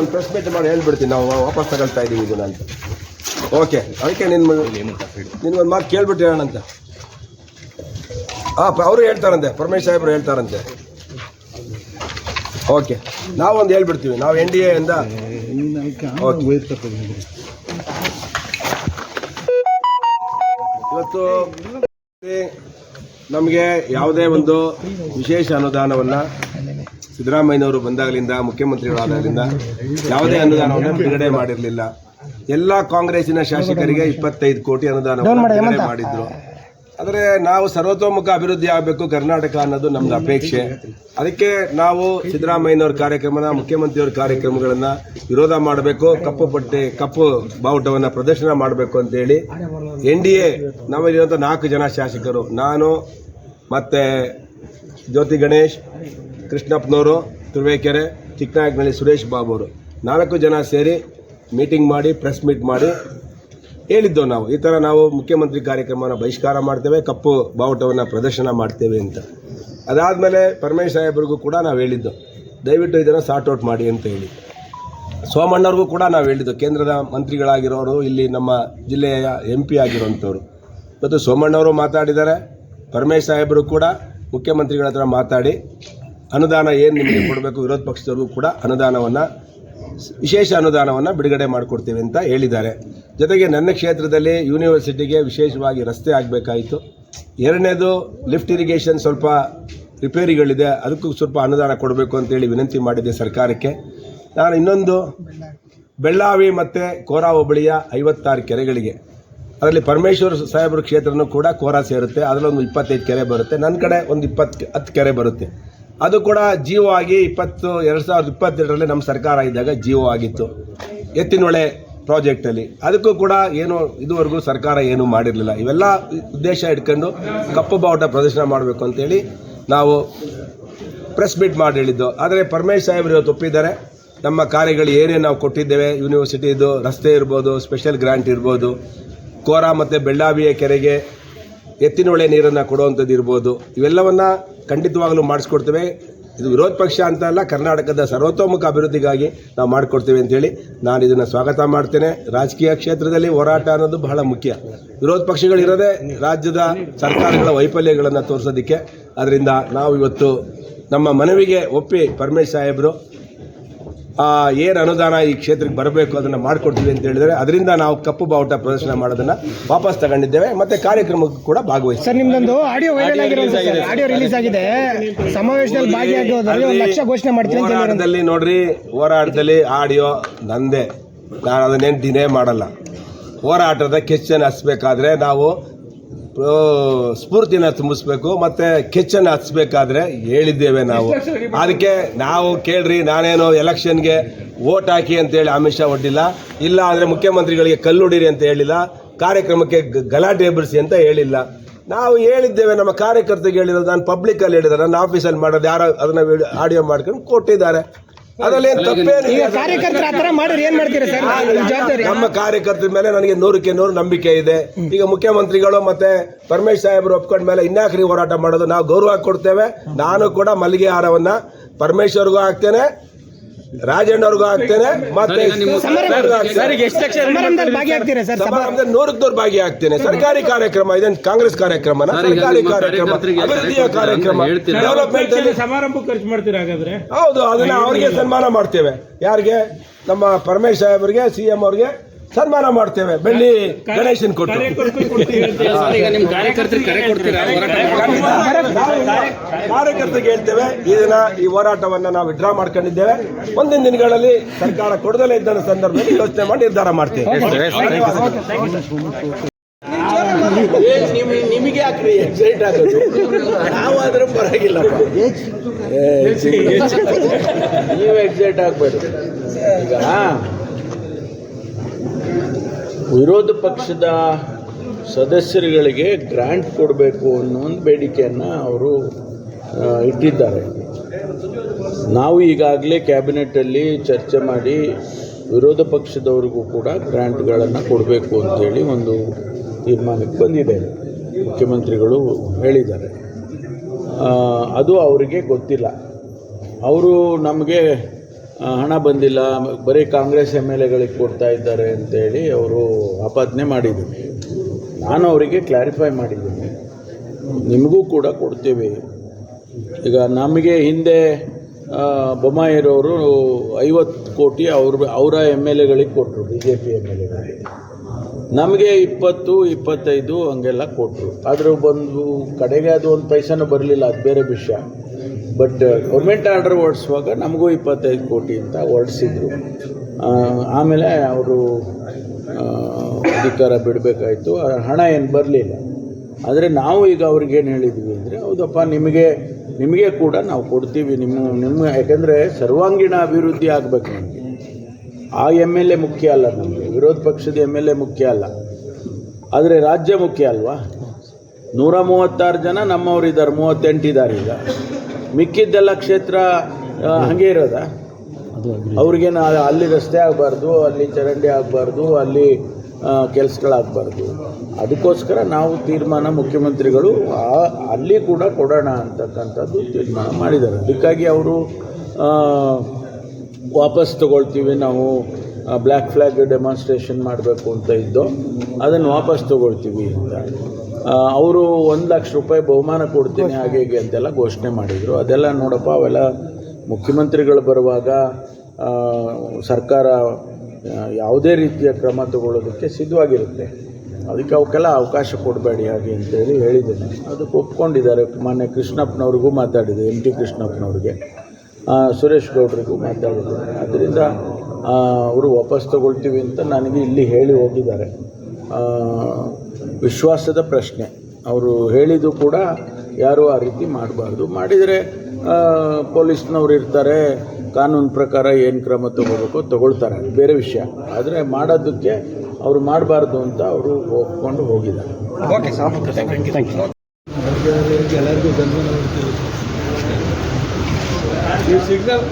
ಒಂದು press meet ಮಾಡಿ ಹೇಳ್ಬಿಡ್ತೀನಿ, ನಾವು ವಾಪಸ್ ತಗೊಳ್ತಾ ಇದ್ದೀವಿ ಇದನ್ನ ಅಂತ. ಓಕೆ ಅದಕ್ಕೆ ನಿನ್ನ ನಿನ್ಗೊಂದು ಮಾತು ಕೇಳ್ಬಿಟ್ಟು ಹೇಳೋಣ ಅಂತ ಹಾಂ ಅವರು ಹೇಳ್ತಾರಂತೆ, ಪರಮೇಶ್ ಸಾಹೇಬ್ರು ಹೇಳ್ತಾರಂತೆ. ಓಕೆ ನಾವೊಂದು ಹೇಳ್ಬಿಡ್ತೀವಿ, ನಾವು ಎನ್ ಡಿ ಎಯಿಂದ ಇವತ್ತು ನಮಗೆ ಯಾವುದೇ ಒಂದು ವಿಶೇಷ ಅನುದಾನವನ್ನು ಸಿದ್ದರಾಮಯ್ಯನವರು ಬಂದಾಗಲಿಂದ ಮುಖ್ಯಮಂತ್ರಿಗಳಾದಾಗಲಿಂದ ಯಾವುದೇ ಅನುದಾನವನ್ನು ಬಿಡುಗಡೆ ಮಾಡಿರಲಿಲ್ಲ. ಎಲ್ಲ ಕಾಂಗ್ರೆಸ್ಸಿನ ಶಾಸಕರಿಗೆ ಇಪ್ಪತ್ತೈದು ಕೋಟಿ ಅನುದಾನವನ್ನು ಬಿಡುಗಡೆ ಮಾಡಿದ್ರು. ಆದರೆ ನಾವು ಸರ್ವತೋಮುಖ ಅಭಿವೃದ್ಧಿ ಆಗಬೇಕು ಕರ್ನಾಟಕ ಅನ್ನೋದು ನಮ್ದು ಅಪೇಕ್ಷೆ. ಅದಕ್ಕೆ ನಾವು ಸಿದ್ದರಾಮಯ್ಯನವ್ರ ಕಾರ್ಯಕ್ರಮನ ಮುಖ್ಯಮಂತ್ರಿಯವರ ಕಾರ್ಯಕ್ರಮಗಳನ್ನು ವಿರೋಧ ಮಾಡಬೇಕು ಕಪ್ಪು ಬಟ್ಟೆ ಕಪ್ಪು ಬಾವುಟವನ್ನು ಪ್ರದರ್ಶನ ಮಾಡಬೇಕು ಅಂತೇಳಿ ಎನ್ ಡಿ ಎ ನಮ್ಮಲ್ಲಿರುವಂಥ ನಾಲ್ಕು ಜನ ಶಾಸಕರು ನಾನು ಮತ್ತೆ ಜ್ಯೋತಿ ಗಣೇಶ್ ಕೃಷ್ಣಪ್ಪನವರು, ತುರುವೇಕೆರೆ, ಚಿಕ್ಕನಾಯಕನಹಳ್ಳಿ ಸುರೇಶ್ ಬಾಬು ಅವರು ನಾಲ್ಕು ಜನ ಸೇರಿ ಮೀಟಿಂಗ್ ಮಾಡಿ, ಪ್ರೆಸ್ ಮೀಟ್ ಮಾಡಿ ಹೇಳಿದ್ದೆವು ನಾವು. ಈ ಥರ ನಾವು ಮುಖ್ಯಮಂತ್ರಿ ಕಾರ್ಯಕ್ರಮನ ಬಹಿಷ್ಕಾರ ಮಾಡ್ತೇವೆ, ಕಪ್ಪು ಬಾವುಟವನ್ನು ಪ್ರದರ್ಶನ ಮಾಡ್ತೇವೆ ಅಂತ. ಅದಾದಮೇಲೆ ಪರಮೇಶ್ ಸಾಹೇಬ್ರಿಗೂ ಕೂಡ ನಾವು ಹೇಳಿದ್ದು. ದಯವಿಟ್ಟು ಇದನ್ನು ಸಾರ್ಟ್ ಔಟ್ ಮಾಡಿ ಅಂತ ಹೇಳಿ. ಸೋಮಣ್ಣವ್ರಿಗೂ ಕೂಡ ನಾವು ಹೇಳಿದ್ದು. ಕೇಂದ್ರದ ಮಂತ್ರಿಗಳಾಗಿರೋರು, ಇಲ್ಲಿ ನಮ್ಮ ಜಿಲ್ಲೆಯ ಎಂ ಪಿ ಆಗಿರೋಂಥವ್ರು ಮತ್ತು ಸೋಮಣ್ಣವರು ಮಾತಾಡಿದ್ದಾರೆ. ಪರಮೇಶ್ ಸಾಹೇಬರು ಕೂಡ ಮುಖ್ಯಮಂತ್ರಿಗಳ ಹತ್ರ ಮಾತಾಡಿ ಅನುದಾನ ಏನು ನಿಮಗೆ ಕೊಡಬೇಕು, ವಿರೋಧ ಪಕ್ಷದವ್ರಿಗೂ ಕೂಡ ಅನುದಾನವನ್ನು, ವಿಶೇಷ ಅನುದಾನವನ್ನು ಬಿಡುಗಡೆ ಮಾಡಿಕೊಡ್ತೀವಿ ಅಂತ ಹೇಳಿದ್ದಾರೆ. ಜೊತೆಗೆ ನನ್ನ ಕ್ಷೇತ್ರದಲ್ಲಿ ಯೂನಿವರ್ಸಿಟಿಗೆ ವಿಶೇಷವಾಗಿ ರಸ್ತೆ ಆಗಬೇಕಾಯಿತು. ಎರಡನೇದು ಲಿಫ್ಟ್ ಇರಿಗೇಷನ್ ಸ್ವಲ್ಪ ರಿಪೇರಿಗಳಿದೆ, ಅದಕ್ಕೂ ಸ್ವಲ್ಪ ಅನುದಾನ ಕೊಡಬೇಕು ಅಂತೇಳಿ ವಿನಂತಿ ಮಾಡಿದ್ದೆ ಸರ್ಕಾರಕ್ಕೆ. ನಾನು ಇನ್ನೊಂದು ಬೆಳ್ಳಾವಿ ಮತ್ತು ಕೋರಾ ಹೋಬಳಿಯ ಐವತ್ತಾರು ಕೆರೆಗಳಿಗೆ. ಅದರಲ್ಲಿ ಪರಮೇಶ್ವರ ಸಾಹೇಬ್ರ ಕ್ಷೇತ್ರನೂ ಕೂಡ ಕೋರಾ ಸೇರುತ್ತೆ ಅದರಲ್ಲಿ ಒಂದು ಇಪ್ಪತ್ತೈದು ಕೆರೆ ಬರುತ್ತೆ ನನ್ನ ಕಡೆ ಒಂದು ಇಪ್ಪತ್ತು, ಹತ್ತು ಕೆರೆ ಬರುತ್ತೆ. ಅದು ಕೂಡ ಜಿಯೋ ಆಗಿ ಇಪ್ಪತ್ತು, ಎರಡು ಸಾವಿರದ ಇಪ್ಪತ್ತೆರಡರಲ್ಲಿ ನಮ್ಮ ಸರ್ಕಾರ ಇದ್ದಾಗ ಜಿಯೋ ಆಗಿತ್ತು. ಎತ್ತಿನೊಳೆ ಪ್ರಾಜೆಕ್ಟಲ್ಲಿ. ಅದಕ್ಕೂ ಕೂಡ ಏನು ಇದುವರೆಗೂ ಸರ್ಕಾರ ಏನು ಮಾಡಿರಲಿಲ್ಲ. ಇವೆಲ್ಲ ಉದ್ದೇಶ ಇಟ್ಕೊಂಡು ಕಪ್ಪು ಬಾವುಟ ಪ್ರದರ್ಶನ ಮಾಡಬೇಕು ಅಂತೇಳಿ ನಾವು ಪ್ರೆಸ್ ಮೀಟ್ ಮಾಡಿ ಹೇಳಿದ್ದು. ಆದರೆ ಪರಮೇಶ್ ಸಾಹೇಬರು ಇವತ್ತು ಒಪ್ಪಿದ್ದಾರೆ. ನಮ್ಮ ಕಾರ್ಯಗಳು ಏನೇನು ನಾವು ಕೊಟ್ಟಿದ್ದೇವೆ ಯೂನಿವರ್ಸಿಟಿದು ರಸ್ತೆ ಇರ್ಬೋದು ಸ್ಪೆಷಲ್ ಗ್ರಾಂಟ್ ಇರ್ಬೋದು, ಕೋರಾ ಮತ್ತು ಬೆಳ್ಳಾವಿಯ ಕೆರೆಗೆ ಎತ್ತಿನೊಳೆ ನೀರನ್ನು ಕೊಡುವಂಥದ್ದು ಇರ್ಬೋದು. ಇವೆಲ್ಲವನ್ನು ಖಂಡಿತವಾಗಲೂ ಮಾಡಿಸ್ಕೊಡ್ತೇವೆ. ಇದು ವಿರೋಧ ಪಕ್ಷ ಅಂತ ಅಲ್ಲ, ಕರ್ನಾಟಕದ ಸರ್ವತೋಮುಖ ಅಭಿವೃದ್ಧಿಗಾಗಿ ನಾವು ಮಾಡಿಕೊಡ್ತೇವೆ ಅಂತೇಳಿ ನಾನು ಇದನ್ನು ಸ್ವಾಗತ ಮಾಡ್ತೇನೆ. ರಾಜಕೀಯ ಕ್ಷೇತ್ರದಲ್ಲಿ ಹೋರಾಟ ಅನ್ನೋದು ಬಹಳ ಮುಖ್ಯ. ವಿರೋಧ ಪಕ್ಷಗಳಿರೋದೇ ರಾಜ್ಯದ ಸರ್ಕಾರಗಳ ವೈಫಲ್ಯಗಳನ್ನು ತೋರಿಸೋದಕ್ಕೆ. ಅದರಿಂದ ನಾವು ಇವತ್ತು ನಮ್ಮ ಮನವಿಗೆ ಒಪ್ಪಿ ಪರಮೇಶ್ ಸಾಹೇಬರು ಏನು ಅನುದಾನ ಈ ಕ್ಷೇತ್ರಕ್ಕೆ ಬರಬೇಕು ಅದನ್ನು ಮಾಡಿಕೊಡ್ತೀವಿ ಅಂತ ಹೇಳಿದರೆ ಅದರಿಂದ ನಾವು ಕಪ್ಪು ಬಾವುಟ ಪ್ರದರ್ಶನ ಮಾಡೋದನ್ನು ವಾಪಸ್ ತಗೊಂಡಿದ್ದೇವೆ. ಮತ್ತು ಕಾರ್ಯಕ್ರಮಕ್ಕೂ ಕೂಡ ಭಾಗವಹಿಸಿ ಸರ್ ನಿಮ್ದೊಂದು ಆಡಿಯೋ ವೈರಲ್ ಆಗಿರೋ ಆಡಿಯೋ ರಿಲೀಸ್ ಆಗಿದೆ ಸಮಾವೇಶದಲ್ಲಿ ಭಾಗಿಯಾಗೋದ್ರಲ್ಲಿ ಒಂದು ಲಕ್ಷ ಘೋಷಣೆ ಮಾಡ್ತೀನಿ ಅಂತ ಹೇಳಿದ್ರು ಹೋರಾಟದಲ್ಲಿ ನೋಡ್ರಿ ಹೋರಾಟದಲ್ಲಿ ಆಡಿಯೋ ನಂದೇ. ನಾನು ಅದನ್ನೇನು ದಿನೇ ಮಾಡಲ್ಲ. ಹೋರಾಟದ ಕೆಚ್ಚನ್ನು ಹಚ್ಬೇಕಾದ್ರೆ ನಾವು ಸ್ಫೂರ್ತಿನ ತುಂಬಿಸ್ಬೇಕು ಮತ್ತೆ ಕೆಚ್ಚನ್ನು ಹಚ್ಚಬೇಕಾದ್ರೆ ಹೇಳಿದ್ದೇವೆ ನಾವು. ಅದಕ್ಕೆ ನಾವು ಕೇಳ್ರಿ ನಾನೇನು ಎಲೆಕ್ಷನ್ಗೆ ವೋಟ್ ಹಾಕಿ ಅಂತೇಳಿ ಅಮಿತ್ ಶಾ ಒಡ್ಡಿಲ್ಲ. ಇಲ್ಲ ಅಂದರೆ ಮುಖ್ಯಮಂತ್ರಿಗಳಿಗೆ ಕಲ್ಲುಡಿರಿ ಅಂತ ಹೇಳಿಲ್ಲ ಕಾರ್ಯಕ್ರಮಕ್ಕೆ ಗಲಾಟೆ ಎಬ್ಬರಿಸಿ ಅಂತ ಹೇಳಿಲ್ಲ. ನಾವು ಹೇಳಿದ್ದೇವೆ ನಮ್ಮ ಕಾರ್ಯಕರ್ತರಿಗೆ ಹೇಳಿರೋದು ನಾನು ಪಬ್ಲಿಕಲ್ಲಿ ಹೇಳಿದ್ರೆ ನನ್ನ ಆಫೀಸಲ್ಲಿ ಮಾಡೋದು ಯಾರೋ ಅದನ್ನ ಆಡಿಯೋ ಮಾಡ್ಕೊಂಡು ಕೊಟ್ಟಿದ್ದಾರೆ. ಅದರಲ್ಲಿ ಏನು ತಪ್ಪೇನಿಲ್ಲ ಈಗ ಕಾರ್ಯಕರ್ತರು ಆ ಥರ ಮಾಡಿದ್ರೆ ಏನ್ ಮಾಡ್ತೀರಾ ಸರ್? ಜವಾಬ್ದಾರಿ? ನಮ್ಮ ಕಾರ್ಯಕರ್ತರ ಮೇಲೆ ನನಗೆ ನೂರಕ್ಕೆ ನೂರು ನಂಬಿಕೆ ಇದೆ. ಈಗ ಮುಖ್ಯಮಂತ್ರಿಗಳು ಮತ್ತೆ ಪರಮೇಶ್ ಸಾಹೇಬರು ಒಪ್ಕೊಂಡ ಮೇಲೆ ಇನ್ನಾಕ್ರಿ ಹೋರಾಟ ಮಾಡೋದು ನಾವು ಗೌರವ ಕೊಡ್ತೇವೆ. ನಾನು ಕೂಡ ಮಲ್ಲಿಗೆ ಹಾರವನ್ನ ಪರಮೇಶ್ವರ್ಗೂ ಹಾಕ್ತೇನೆ. ರಾಜಣ್ಣವ್ರಿಗೂ ಆಗ್ತೇನೆ ಮತ್ತೆ ಹಾಕ್ತೇನೆ. ಭಾಗಿ ನೂರಕ್ಕೆ ನೂರು ಭಾಗಿಯಾಗ್ತೇನೆ ಸರ್ಕಾರಿ ಕಾರ್ಯಕ್ರಮ ಇದೆ ಕಾಂಗ್ರೆಸ್ ಕಾರ್ಯಕ್ರಮ ಸರ್ಕಾರಿ ಕಾರ್ಯಕ್ರಮ ಅಭಿವೃದ್ಧಿಯ ಕಾರ್ಯಕ್ರಮ ಡೆವಲಪ್ಮೆಂಟ್ ಅಲ್ಲಿ ಸಮಾರಂಭ ಖರ್ಚು ಮಾಡ್ತೀರಾ ಹಾಗಾದ್ರೆ? ಹೌದು ಅದನ್ನ ಅವ್ರಿಗೆ ಸನ್ಮಾನ ಮಾಡ್ತೇವೆ. ಯಾರಿಗೆ? ನಮ್ಮ ಪರಮೇಶ್ ಸಾಹೇಬ್ರಿಗೆ ಸಿ ಎಂ ಅವ್ರಿಗೆ ಸನ್ಮಾನ ಮಾಡ್ತೇವೆ ಬೆಳ್ಳಿ ಗಣೇಶನ್ ಕೊಟ್ಟು ಕಾರ್ಯಕರ್ತರಿಗೆ ಕರೆ ಕೊಡ್ತೀರಾ ಹೋರಾಟ ಕಾರ್ಯಕರ್ತರಿಗೆ ಹೇಳ್ತೇವೆ ಇದನ್ನ ಈ ಹೋರಾಟವನ್ನ ನಾವು ವಿಡ್ರಾ ಮಾಡ್ಕೊಂಡಿದ್ದೇವೆ ಒಂದಿನ ದಿನಗಳಲ್ಲಿ ಸರ್ಕಾರ ಕೊಡದಲೇ ಇದ್ದ ಸಂದರ್ಭದಲ್ಲಿ ಯೋಚನೆ ಮಾಡಿ ನಿರ್ಧಾರ ಮಾಡ್ತೇವೆ ನಿಮಗೆ ಯಾಕ್ರಿ ಎಕ್ಸೈಟ್ ಆಗೋದು ನಾವಾದ್ರೂ ಪರವಾಗಿಲ್ಲ ನೀವು ಎಕ್ಸೈಟ್ ಆಗ್ಬೇಡಿ ಈಗ ವಿರೋಧ ಪಕ್ಷದ ಸದಸ್ಯರುಗಳಿಗೆ ಗ್ರ್ಯಾಂಟ್ ಕೊಡಬೇಕು ಅನ್ನೋ ಒಂದು ಬೇಡಿಕೆಯನ್ನು ಅವರು ಇಟ್ಟಿದ್ದಾರೆ. ನಾವು ಈಗಾಗಲೇ ಕ್ಯಾಬಿನೆಟಲ್ಲಿ ಚರ್ಚೆ ಮಾಡಿ ವಿರೋಧ ಪಕ್ಷದವರಿಗೂ ಕೂಡ ಗ್ರ್ಯಾಂಟ್ಗಳನ್ನು ಕೊಡಬೇಕು ಅಂತೇಳಿ ಒಂದು ತೀರ್ಮಾನಕ್ಕೆ ಬಂದಿದೆ, ಮುಖ್ಯಮಂತ್ರಿಗಳು ಹೇಳಿದ್ದಾರೆ. ಅದು ಅವರಿಗೆ ಗೊತ್ತಿಲ್ಲ. ಅವರು ನಮಗೆ ಹಣ ಬಂದಿಲ್ಲ, ಬರೀ ಕಾಂಗ್ರೆಸ್ ಎಂ ಎಲ್ ಎಗಳಿಗೆ ಕೊಡ್ತಾ ಇದ್ದಾರೆ ಅಂತೇಳಿ ಅವರು ಆಪಾದನೆ ಮಾಡಿದ್ದೀನಿ. ನಾನು ಅವರಿಗೆ ಕ್ಲಾರಿಫೈ ಮಾಡಿದ್ದೀನಿ. ನಿಮಗೂ ಕೂಡ ಕೊಡ್ತೀವಿ. ಈಗ ನಮಗೆ ಹಿಂದೆ ಬೊಮ್ಮಾಯಿರೋರು ಐವತ್ತು ಕೋಟಿ ಅವ್ರ, ಅವರ ಎಂ ಎಲ್ ಎಗಳಿಗೆ ಕೊಟ್ಟರು B J P M L ಎಗಳಿಗೆ. ನಮಗೆ ಇಪ್ಪತ್ತು, ಇಪ್ಪತ್ತೈದು ಹಂಗೆಲ್ಲ ಕೊಟ್ಟರು ಆದರೂ ಬಂದು ಕಡೆಗೆ ಅದು ಒಂದು ಪೈಸನೂ ಬರಲಿಲ್ಲ, ಅದು ಬೇರೆ ವಿಷಯ. ಬಟ್ ಗೌರ್ಮೆಂಟ್ ಆರ್ಡರ್ ಹೊರಡಿಸುವಾಗ ನಮಗೂ ಇಪ್ಪತ್ತೈದು ಕೋಟಿ ಅಂತ ಹೊರಡಿಸಿದ್ರು. ಆಮೇಲೆ ಅವರು ಅಧಿಕಾರ ಬಿಡಬೇಕಾಯ್ತು ಹಣ ಏನು ಬರಲಿಲ್ಲ. ಆದರೆ ನಾವು ಈಗ ಅವ್ರಿಗೇನು ಹೇಳಿದ್ವಿ ಅಂದರೆ ಹೌದಪ್ಪ ನಿಮಗೆ ನಿಮಗೆ ಕೂಡ ನಾವು ಕೊಡ್ತೀವಿ ನಿಮ್ಮ ನಿಮ್ಮ ಯಾಕೆಂದರೆ ಸರ್ವಾಂಗೀಣ ಅಭಿವೃದ್ಧಿ ಆಗಬೇಕು ನಮಗೆ. ಆ ಎಂ ಎಲ್ ಎ ಮುಖ್ಯ ಅಲ್ಲ ನಮಗೆ ವಿರೋಧ ಪಕ್ಷದ ಎಂ ಎಲ್ ಎ ಮುಖ್ಯ ಅಲ್ಲ. ಆದರೆ ರಾಜ್ಯ ಮುಖ್ಯ ಅಲ್ವಾ? ನೂರ ಮೂವತ್ತಾರು ಜನ ನಮ್ಮವರಿದ್ದಾರೆ ಮೂವತ್ತೆಂಟಿದ್ದಾರೆ ಈಗ. ಮಿಕ್ಕಿದ್ದೆಲ್ಲ ಕ್ಷೇತ್ರ ಹಾಗೆ ಇರೋದಾ? ಅವ್ರಿಗೇನು ಅಲ್ಲಿ ರಸ್ತೆ ಆಗಬಾರ್ದು ಅಲ್ಲಿ ಚರಂಡಿ ಆಗಬಾರ್ದು ಅಲ್ಲಿ ಕೆಲಸಗಳಾಗಬಾರ್ದು. ಅದಕ್ಕೋಸ್ಕರ ನಾವು ತೀರ್ಮಾನ ಮುಖ್ಯಮಂತ್ರಿಗಳು ಅಲ್ಲಿ ಕೂಡ ಕೊಡೋಣ ಅಂತಕ್ಕಂಥದ್ದು ತೀರ್ಮಾನ ಮಾಡಿದ್ದಾರೆ. ಅದಕ್ಕಾಗಿ ಅವರು ವಾಪಸ್ ತಗೊಳ್ತೀವಿ ನಾವು ಬ್ಲ್ಯಾಕ್ ಫ್ಲ್ಯಾಗ್ ಡೆಮಾನ್ಸ್ಟ್ರೇಷನ್ ಮಾಡಬೇಕು ಅಂತ ಇದ್ದು ಅದನ್ನು ವಾಪಸ್ ತಗೊಳ್ತೀವಿ ಅಂತ. ಅವರು ಒಂದು ಲಕ್ಷ ರೂಪಾಯಿ ಬಹುಮಾನ ಕೊಡ್ತೀನಿ ಹಾಗೆ ಹೀಗೆ ಅಂತೆಲ್ಲ ಘೋಷಣೆ ಮಾಡಿದರು. ಅದೆಲ್ಲ ನೋಡಪ್ಪ ಅವೆಲ್ಲ ಮುಖ್ಯಮಂತ್ರಿಗಳು ಬರುವಾಗ ಸರ್ಕಾರ ಯಾವುದೇ ರೀತಿಯ ಕ್ರಮ ತಗೊಳ್ಳೋದಕ್ಕೆ ಸಿದ್ಧವಾಗಿರುತ್ತೆ. ಅದಕ್ಕೆ ಅವಕ್ಕೆಲ್ಲ ಅವಕಾಶ ಕೊಡಬೇಡಿ ಹಾಗೆ ಅಂತೇಳಿ ಹೇಳಿದ್ದೇನೆ. ಅದಕ್ಕೆ ಒಪ್ಕೊಂಡಿದ್ದಾರೆ ಮಾನ್ಯ ಕೃಷ್ಣಪ್ಪನವ್ರಿಗೂ ಮಾತಾಡಿದೆ, ಎಂ ಟಿ ಕೃಷ್ಣಪ್ಪನವ್ರಿಗೆ. ಸುರೇಶ್ ಗೌಡ್ರಿಗೂ ಮಾತಾಡಿದೆ. ಅದರಿಂದ ಅವರು ವಾಪಸ್ ತಗೊಳ್ತೀವಿ ಅಂತ ನನಗೆ ಇಲ್ಲಿ ಹೇಳಿ ಹೋಗಿದ್ದಾರೆ. ವಿಶ್ವಾಸದ ಪ್ರಶ್ನೆ. ಅವರು ಹೇಳಿದ್ದು ಕೂಡ ಯಾರೂ ಆ ರೀತಿ ಮಾಡಬಾರ್ದು. ಮಾಡಿದರೆ ಪೊಲೀಸ್ನವ್ರು ಇರ್ತಾರೆ ಕಾನೂನು ಪ್ರಕಾರ ಏನು ಕ್ರಮ ತಗೋಬೇಕು ತಗೊಳ್ತಾರೆ. ಬೇರೆ ವಿಷಯ. ಆದರೆ ಮಾಡೋದಕ್ಕೆ ಅವರು ಮಾಡಬಾರ್ದು ಅಂತ ಅವರು ಒಪ್ಕೊಂಡು ಹೋಗಿದ್ದಾರೆ. ಸಿಗ್ನಲ್